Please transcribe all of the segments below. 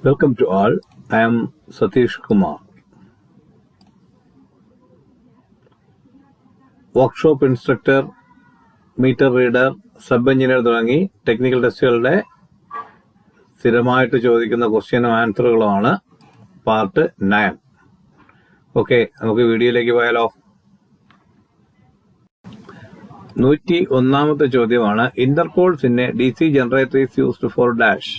Welcome to all. I am Satish Kumar. Workshop instructor meter reader sub engineer തുടങ്ങി technical ടെസ്റ്റുകളുടെ സ്ഥിരമായിട്ട് ചോദിക്കുന്ന ക്വസ്റ്റ്യനും ആൻസറുകളുമാണ് പാർട്ട് നയൻ ഓക്കെ നമുക്ക് വീഡിയോയിലേക്ക് പോയാലോ നൂറ്റി ഒന്നാമത്തെ ചോദ്യമാണ് interpoles in D C generator is used for dash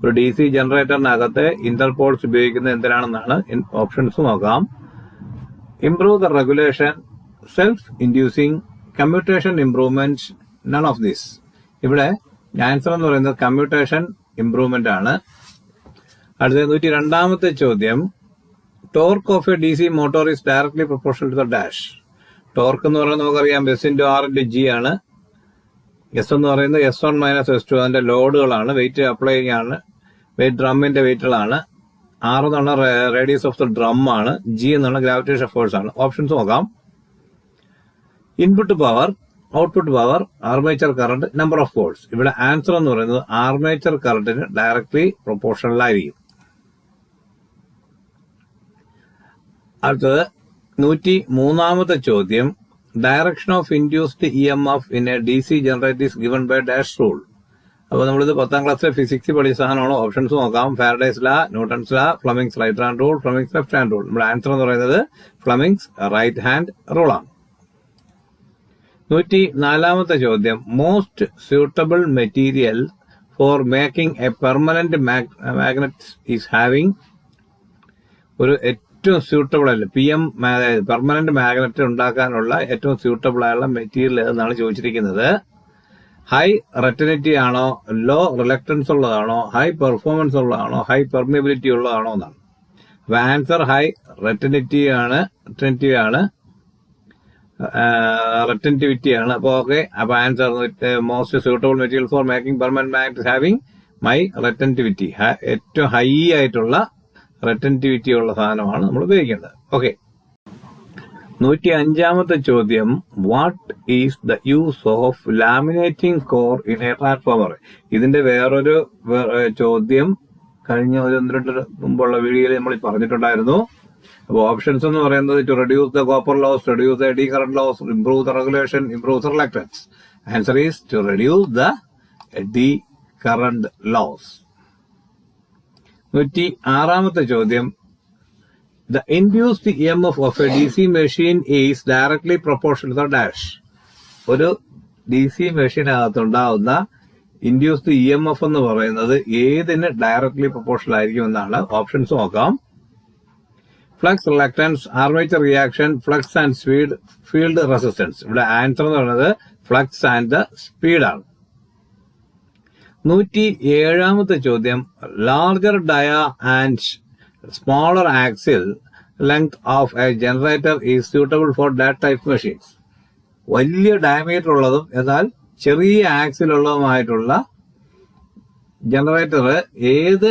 ഒരു ഡി സി ജനറേറ്ററിനകത്തെ ഇന്റർപോൾസ് ഉപയോഗിക്കുന്നത് എന്തിനാണെന്നാണ് ഓപ്ഷൻസ് നോക്കാം. Improve the regulation self inducing commutation improvement none of this ഇവിടെ ആൻസർ എന്ന് പറയുന്നത് കമ്മ്യൂട്ടേഷൻ ഇംപ്രൂവ്മെന്റ് ആണ്. അടുത്ത നൂറ്റി രണ്ടാമത്തെ ചോദ്യം. Torque of a D C motor is directly proportional to the dash torque എന്ന് പറയുന്നത് നമുക്കറിയാം ബസ് ഇന്റു ആർ ഇന്റു ജി ആണ്. എസ് എന്ന് പറയുന്നത് S one minus S two അതിന്റെ ലോഡുകളാണ്. വെയിറ്റ് അപ്ലൈ ആണ് വെയിറ്റ് ഡ്രമ്മിന്റെ വെയിറ്റുകളാണ് ആർ എന്നുള്ള റേഡിയസ് ഓഫ് ദ ഡ്രം ആണ്. ജി എന്നുള്ള ഗ്രാവിറ്റേഷൻ ഫോഴ്സ് ആണ്. ഓപ്ഷൻസ് നോക്കാം. Input power output power armature current number of volts ഇവിടെ ആൻസർ എന്ന് പറയുന്നത് ആർമേച്ചർ കറണ്ടിന് ഡയറക്ട്ലി പ്രൊപ്പോർഷണൽ ആയിരിക്കും. അടുത്തത് നൂറ്റി മൂന്നാമത്തെ ചോദ്യം. Direction of induced E M F in a D C generate is given by dash rule അപ്പോൾ നമ്മളിത് പത്താം ക്ലാസ്സിലെ ഫിസിക്സ് പഠിച്ച സാധനമാണ്. ഓപ്ഷൻസ് നോക്കാം. Faraday's law Newton's law Fleming's right hand rule Fleming's left hand rule നമ്മുടെ ആൻസർ എന്ന് പറയുന്നത് ഫ്ലമിങ്സ് റൈറ്റ് ഹാൻഡ് റൂൾ ആണ്. നൂറ്റി നാലാമത്തെ ചോദ്യം most suitable material for making a permanent magnet is having ഒരു ഏറ്റവും സ്യൂട്ടബിൾ അല്ല. പി എം പെർമനന്റ് മാഗ്നറ്റ് ഉണ്ടാക്കാനുള്ള ഏറ്റവും സ്യൂട്ടബിൾ ആയുള്ള മെറ്റീരിയൽ എന്നാണ് ചോദിച്ചിരിക്കുന്നത്? ഹൈ റെറ്റനിറ്റി ആണോ? ലോ റിലക്ടൻസ് ഉള്ളതാണോ? ഹൈ പെർഫോമൻസ് ഉള്ളതാണോ? ഹൈ പെർമിബിലിറ്റി ഉള്ളതാണോ എന്നാണ്. അപ്പൊ ആൻസർ ഹൈ റെറ്റനിറ്റി ആണ് റെറ്റനിറ്റി ആണ്. റെറ്റനിറ്റിവിറ്റി ആണ്. അപ്പോൾ ഓക്കെ അപ്പൊ answer most suitable material for making permanent magnet having my retentivity ഏറ്റവും ഹൈ ആയിട്ടുള്ള റെറ്റനിറ്റിവിറ്റി ഉള്ള സാധനമാണ് നമ്മൾ ഉപയോഗിക്കേണ്ടത്. ഓക്കെ നൂറ്റി അഞ്ചാമത്തെ ചോദ്യം. What is the use of laminating core in a transformer ഇതിന്റെ വേറൊരു ചോദ്യം കഴിഞ്ഞ ഒരു ഒന്ന് രണ്ട് മുമ്പുള്ള വീഡിയോയിൽ നമ്മൾ പറഞ്ഞിട്ടുണ്ടായിരുന്നു. അപ്പോൾ ഓപ്ഷൻസ് എന്ന് പറയുന്നത് to reduce the copper loss reduce the eddy current loss improve the regulation improve the reluctance answer is to reduce the eddy current loss നൂറ്റി ആറാമത്തെ ചോദ്യം. The induced E M F of a D C machine is directly proportion to dash ഒരു D C മെഷീനകത്തുണ്ടാവുന്ന induced E M F എന്ന് പറയുന്നത് ഏതിന് directly proportional ആയിരിക്കും എന്നാണ് ഓപ്ഷൻസ് നോക്കാം. Flux reluctance armature reaction flux and speed field resistance ഇവിടെ answer എന്ന് പറയുന്നത് ഫ്ലക്സ് ആൻഡ് ദ സ്പീഡാണ് നൂറ്റി ഏഴാമത്തെ ചോദ്യം larger dia and smaller axial length of a generator is suitable for that type machines വലിയ ഡയമീറ്റർ ഉള്ളതും എന്നാൽ ചെറിയ ആക്സിൽ ഉള്ളതുമായിട്ടുള്ള ജനറേറ്റർ ഏത്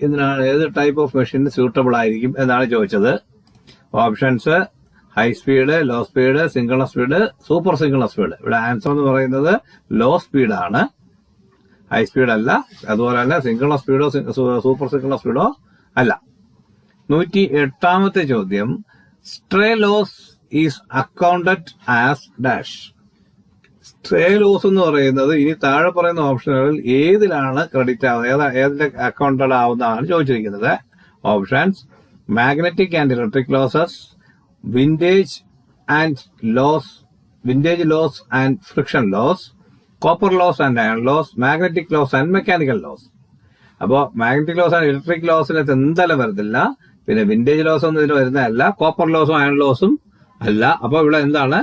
ഇതിനാണ് ഏത് ടൈപ്പ് ഓഫ് മെഷീന് സ്യൂട്ടബിൾ ആയിരിക്കും എന്നാണ് ചോദിച്ചത്. Options high speed low speed single speed super single speed ഇവിടെ ആൻസർ എന്ന് പറയുന്നത് ലോ സ്പീഡാണ് ഹൈ സ്പീഡ് അല്ല. അതുപോലെ തന്നെ സിംഗിൾ സ്പീഡോ സൂപ്പർ സിംഗിൾ സ്പീഡോ അല്ല. നൂറ്റി എട്ടാമത്തെ ചോദ്യം. Stray loss is accounted as dash stray loss എന്ന് പറയുന്നത് ഇനി താഴെ പറയുന്ന ഓപ്ഷനുകളിൽ ഏതിലാണ് ക്രെഡിറ്റ് ആവുന്നത്? ഏതാ ഏതിന്റെ അക്കൗണ്ടഡ് ആവുന്നതാണ് ചോദിച്ചിരിക്കുന്നത്. Options magnetic and electric losses windage and loss windage loss and friction loss copper loss and iron loss magnetic loss and mechanical loss അപ്പോൾ മാഗ്നറ്റിക് ലോസ് ആൻഡ് ഇലക്ട്രിക് ലോസിനകത്ത് എന്തായാലും വരത്തില്ല പിന്നെ വിന്റേജ് ലോസ് ഒന്നും ഇതിൽ വരുന്നതല്ല. കോപ്പർ ലോസും അയൺ ലോസും അല്ല. അപ്പോൾ ഇവിടെ എന്താണ്?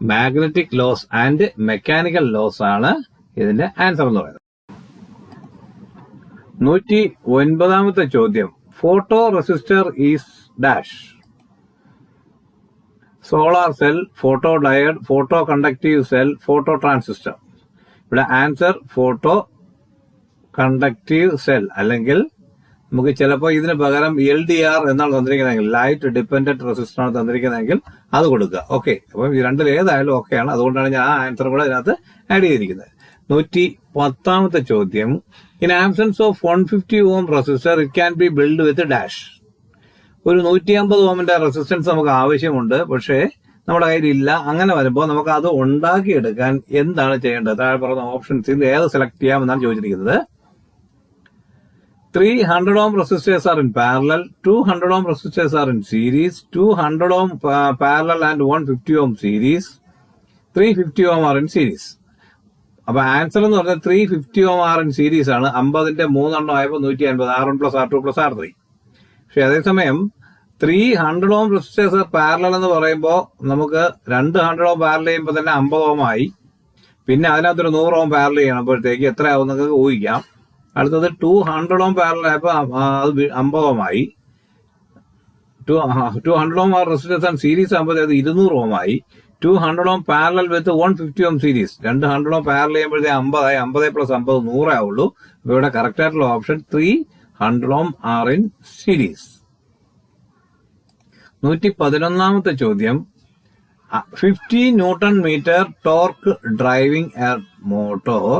Magnetic loss and mechanical loss ആണ് ഇതിന്റെ ആൻസർ എന്ന് പറയുന്നത്. നൂറ്റി ഒൻപതാമത്തെ ചോദ്യം. Photo resistor is dash solar cell photo diode photo conductive cell photo transistor ഇവിടെ ആൻസർ ഫോട്ടോ കണ്ടക്റ്റീവ് സെൽ അല്ലെങ്കിൽ നമുക്ക് ചിലപ്പോൾ ഇതിന് പകരം എൽ ഡി ആർ എന്നാണ് തന്നിരിക്കുന്നതെങ്കിൽ ലൈറ്റ് ഡിപ്പെൻഡന്റ് റെസിസ്റ്റർ ആണ് തന്നിരിക്കുന്നതെങ്കിൽ അത് കൊടുക്കുക. ഓക്കെ അപ്പം ഈ രണ്ടിൽ ഏതായാലും ഓക്കെയാണ് അതുകൊണ്ടാണ് ഞാൻ ആ ആൻസർ കൂടെ അതിനകത്ത് ആഡ് ചെയ്തിരിക്കുന്നത്. നൂറ്റി പത്താമത്തെ ചോദ്യം. In absence of one fifty ohm resistor it can be build with dash ഒരു നൂറ്റി അമ്പത് ഓമിന്റെ റെസിസ്റ്റൻസ് നമുക്ക് ആവശ്യമുണ്ട്. പക്ഷേ നമ്മുടെ കയ്യിലില്ല. അങ്ങനെ വരുമ്പോൾ നമുക്ക് അത് ഉണ്ടാക്കിയെടുക്കാൻ എന്താണ് ചെയ്യേണ്ടത്? താഴെ പറഞ്ഞ ഓപ്ഷൻസിൽ ഏത് സെലക്ട് ചെയ്യാമെന്നാണ് ചോദിച്ചിരിക്കുന്നത്. Three hundred ohm resistors are in parallel two hundred ohm resistors are in series two hundred ohm parallel and one fifty ohm series three fifty ohm are in series അപ്പൊ ആൻസർ എന്ന് പറഞ്ഞാൽ three fifty ohm are in series ആണ്. അമ്പതിന്റെ മൂന്നെണ്ണം ആയപ്പോൾ നൂറ്റി അൻപത് R one plus R two plus R three പക്ഷെ അതേസമയം three hundred ohm resistors parallel എന്ന് പറയുമ്പോൾ നമുക്ക് രണ്ട് ഹൺഡ്രഡ് ഓം പാരൽ ചെയ്യുമ്പോൾ തന്നെ അമ്പത് ഓം ആയി. പിന്നെ അതിനകത്തൊരു നൂറ് ഓം പാരൽ ചെയ്യണപ്പോഴത്തേക്ക് എത്രയാവും നിങ്ങൾക്ക് ഊഹിക്കാം. അടുത്തത് ടു ഹൺഡ്രഡ് ഓം പാരൽ ആയപ്പോൾ അത് അമ്പത് ഓം ആയി. Two two hundred ohm resistors and series ആകുമ്പോൾ അത് ഇരുന്നൂറ് ഓം ആയി. Two hundred ohm parallel with one fifty ohm series രണ്ട് ഹൺഡ്രഡ് ഓം പാരൽ ചെയ്യുമ്പോഴത്തേ അമ്പതായി. അമ്പത് പ്ലസ് അമ്പത് നൂറേ ആവുള്ളൂ. അപ്പോൾ ഇവിടെ കറക്റ്റ് ആയിട്ടുള്ള option three hundred ohm R in series നൂറ്റി പതിനൊന്നാമത്തെ ചോദ്യം fifty newton metre torque driving air motor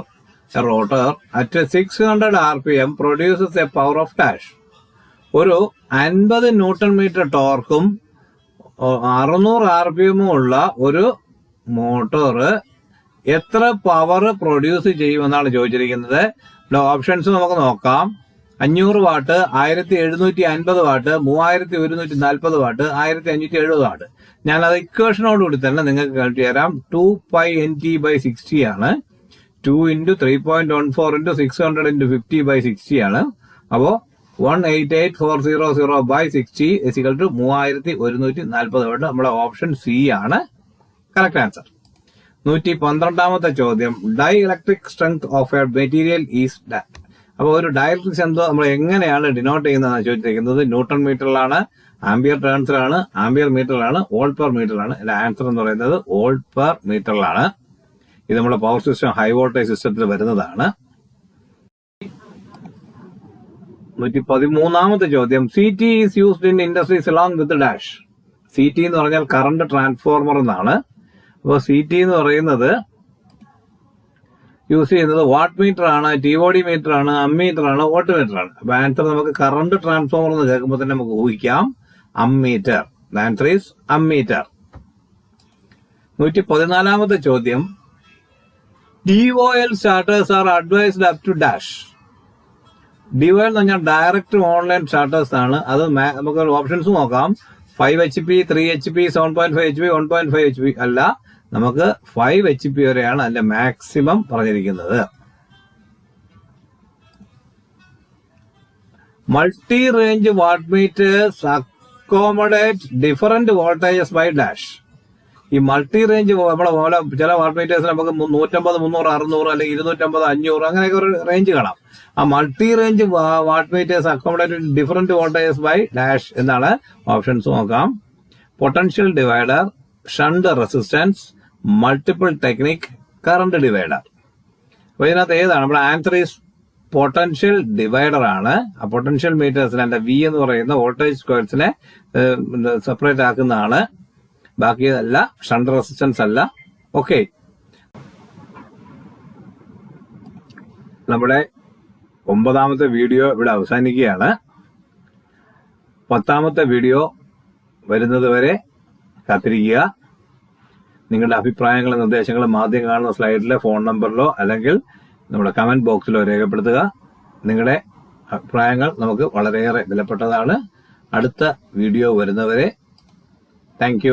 rotor at six hundred R P M produces a power of dash ഒരു അൻപത് ന്യൂട്ടൺ മീറ്റർ ടോർക്കും അറുന്നൂറ് ആർ പി എമ്മും ഉള്ള ഒരു മോട്ടോർ എത്ര പവർ പ്രൊഡ്യൂസ് ചെയ്യുമെന്നാണ് ചോദിച്ചിരിക്കുന്നത്. ഓപ്ഷൻസ് നമുക്ക് നോക്കാം. അഞ്ഞൂറ് വാട്ട് ആയിരത്തി എഴുന്നൂറ്റി അൻപത് വാട്ട് മൂവായിരത്തി ഒരുന്നൂറ്റി നാൽപ്പത് വാട്ട് ആയിരത്തി അഞ്ഞൂറ്റി എഴുപത് വാട്ട്. ഞാൻ അത് ഇക്വേഷനോടുകൂടി തന്നെ നിങ്ങൾക്ക് കളക്ട് തരാം two pi N T by sixty ആണ്. Two into three point one four into six hundred into fifty by sixty ആണ്. അപ്പോൾ one eight eight four zero zero by sixty is equal to മൂവായിരത്തി ഒരുന്നൂറ്റി നാൽപ്പത് watt. നമ്മുടെ option C ആണ്. Correct answer നൂറ്റി പന്ത്രണ്ടാമത്തെ ചോദ്യം. Dielectric strength of a material is അപ്പോൾ ഒരു ഡയറക്ട്രിക്സ് എന്തോ നമ്മൾ എങ്ങനെയാണ് ഡിനോട്ട് ചെയ്യുന്നത് ചോദിച്ചിരിക്കുന്നത്? ന്യൂട്ടൺ മീറ്ററിലാണ് ആംബിയർ ടേൺസിലാണ് ആംബിയർ മീറ്ററിലാണ് വോൾട്ട് പെർ മീറ്ററിലാണ്. ഇതിന്റെ ആൻസർ എന്ന് പറയുന്നത് വോൾട്ട് പെർ മീറ്ററിലാണ്. ഇത് നമ്മുടെ പവർ സിസ്റ്റം ഹൈ വോൾട്ടേജ് സിസ്റ്റത്തിൽ വരുന്നതാണ്. നൂറ്റി പതിമൂന്നാമത്തെ ചോദ്യം. C T is used in industries along with dash C T എന്ന് പറഞ്ഞാൽ കറണ്ട് ട്രാൻസ്ഫോർമർ എന്നാണ്. അപ്പോൾ സി ടി എന്ന് പറയുന്നത് യൂസ് ചെയ്യുന്നത് വാട്ട് മീറ്റർ ആണ് ടി ബോഡി മീറ്റർ ആണ് അമ്മീറ്റർ ആണ് വോട്ട് മീറ്റർ ആണ്. അപ്പൊ ആൻസർ നമുക്ക് കറണ്ട് ട്രാൻസ്ഫോമർ എന്ന് കേൾക്കുമ്പോൾ തന്നെ നമുക്ക് ഊഹിക്കാം. അമ്മീറ്റർ ആൻസർ ഈസ് അമ്മീറ്റർ നൂറ്റി പതിനാലാമത്തെ ചോദ്യം. D L starters are advised up to dash D O L എന്ന് പറഞ്ഞാൽ ഡയറക്റ്റ് ഓൺലൈൻ സ്റ്റാർട്ടേഴ്സ് ആണ്. അത് നമുക്ക് ഓപ്ഷൻസ് നോക്കാം. Five H P three H P seven point five H P one point five H P അല്ല. നമുക്ക് five H P വരെയാണ് അതിന്റെ മാക്സിമം പറഞ്ഞിരിക്കുന്നത്. Multi range watt meters accommodate different voltages by dash ഈ മൾട്ടി റേഞ്ച് നമ്മളെ പോലെ ചില what metres നമുക്ക് നൂറ്റമ്പത് മുന്നൂറ് അറുന്നൂറ് അല്ലെങ്കിൽ ഇരുന്നൂറ്റമ്പത് അഞ്ഞൂറ് അങ്ങനെയൊക്കെ ഒരു റേഞ്ച് കാണാം. ആ multi range watt meters accommodate different voltages by dash എന്നാണ് ഓപ്ഷൻസ് നോക്കാം. Potential divider shunt resistance multiple technique current divider അപ്പൊ ഇതിനകത്ത് ഏതാണ്? നമ്മുടെ ആൻസർ ഈസ് പൊട്ടൻഷ്യൽ ഡിവൈഡർ ആണ്. ആ പൊട്ടൻഷ്യൽ മീറ്റേഴ്സിന് എന്റെ വി എന്ന് പറയുന്ന വോൾട്ടേജ് സ്ക്വയർസിനെ സെപ്പറേറ്റ് ആക്കുന്നതാണ്. ബാക്കിയതല്ല ഷണ്ട് റെസിസ്റ്റൻസ് അല്ല. ഓക്കെ നമ്മുടെ ഒമ്പതാമത്തെ വീഡിയോ ഇവിടെ അവസാനിക്കുകയാണ്. പത്താമത്തെ വീഡിയോ വരുന്നത് വരെ കാത്തിരിക്കുക. നിങ്ങളുടെ അഭിപ്രായങ്ങളും നിർദ്ദേശങ്ങളും ആദ്യം കാണുന്ന സ്ലൈഡിലെ ഫോൺ നമ്പറിലോ അല്ലെങ്കിൽ നമ്മുടെ കമന്റ് ബോക്സിലോ രേഖപ്പെടുത്തുക. നിങ്ങളുടെ അഭിപ്രായങ്ങൾ നമുക്ക് വളരെയേറെ വിലപ്പെട്ടതാണ്. അടുത്ത വീഡിയോ വരുന്നവരെ താങ്ക്